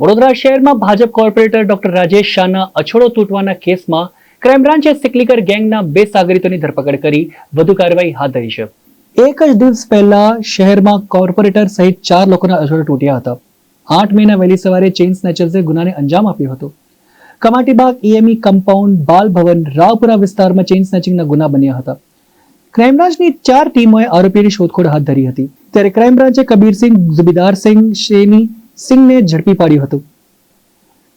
વડોદરા શહેરમાં Bhajap corporator doctor Rajesh શાહના અછોડો તૂટવાના કેસમાં ક્રાઇમ સિકલીકર ગેંગના બે સાગરીતોની ધરપકડ કરી. વધુ કાર્યવાહી હાથ ધરી છે. એક જ દિવસ પહેલા શહેરમાં કોર્પોરેટર સહિત ચાર લોકોના અછોડો તૂટ્યા હતા. આઠ મેના વહેલી સવારે ચેઇન સ્નેચર્સે ગુનાને અંજામ આપ્યો હતો. કમાટીબાગ ઈએમઈ કમ્પાઉન્ડ બાલ ભવન રાવપુરા વિસ્તારમાં ચેઇન સ્નેચિંગના ગુના બન્યા હતા. ક્રાઇમ બ્રાન્ચની ચાર ટીમોએ આરોપીની શોધખોળ હાથ ધરી હતી. ત્યારે ક્રાઇમ બ્રાન્ચે કબીરસિંહ જુબીદારસિંહ શેની સિંહને ઝડપી પાડ્યું હતું.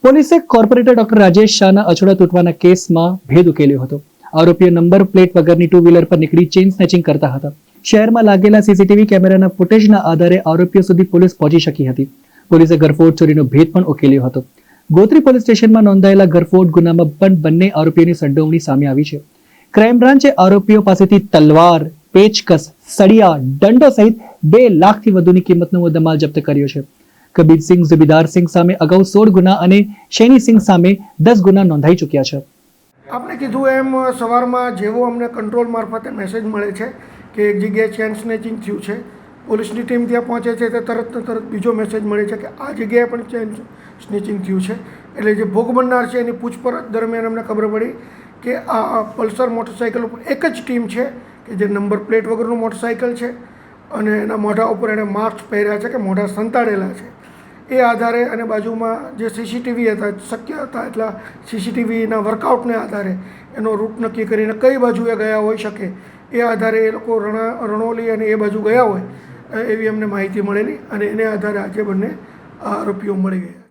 પોલીસે કોર્પોરેટર ડોક્ટર રાજેશ શાહના અછોડા તૂટવાના કેસમાં ભેદ ઉકેલ્યો હતો. આરોપીઓ નંબર પ્લેટ વગરની ટુ વ્હીલર પર નીકળી ચેઇન સ્નેચિંગ કરતા હતા. શહેરમાં લાગેલા સીસીટીવી કેમેરાના ફૂટેજના આધારે આરોપીઓ સુધી પોલીસ પહોંચી શકી હતી. પોલીસે ગરફોડ ચોરીનો ભેદ પણ ઉકેલ્યો હતો. ગોત્રી પોલીસ સ્ટેશનમાં નોંધાયેલા ગરફોડ ગુનામાં પણ બંને આરોપીઓની સંડોવણી સામે આવી છે. ક્રાઇમ બ્રાન્ચે આરોપીઓ પાસેથી તલવાર, પેચકસ, સળિયા, દંડો સહિત બે લાખથી વધુની કિંમતનો મુદ્દામાલ જપ્ત કર્યો છે. કબીરસિંહ ઝુબીદારસિંહ સામે અગાઉ સોળ ગુના અને શૈનીસિંહ સામે દસ ગુના નોંધાઈ ચૂક્યા છે. આપણે કીધું એમ, સવારમાં જેવો અમને કંટ્રોલ મારફતે મેસેજ મળે છે કે એક જગ્યાએ ચેન સ્નેચિંગ થયું છે. પોલીસની ટીમ ત્યાં પહોંચે છે તે તરત તરત બીજો મેસેજ મળે છે કે આ જગ્યાએ પણ ચેન સ્નેચિંગ થયું છે. એટલે જે ભોગ બનનાર છે એની પૂછપરછ દરમિયાન અમને ખબર પડી કે આ પલ્સર મોટરસાઇકલ ઉપર એક જ ટીમ છે કે જે નંબર પ્લેટ વગરનું મોટરસાઇકલ છે અને એના મોઢા ઉપર એણે માસ્ક પહેર્યા છે કે મોઢા સંતાડેલા છે. એ આધારે અને બાજુમાં જે સીસીટીવી હતા, શક્ય હતા એટલા સીસીટીવીના વર્કઆઉટને આધારે એનો રૂટ નક્કી કરીને કઈ બાજુએ ગયા હોઈ શકે, એ આધારે એ લોકો રણા, રણોલી અને એ બાજુ ગયા હોય, એવી અમને માહિતી મળેલી અને એને આધારે આજે બંને આરોપીઓ મળી ગયા.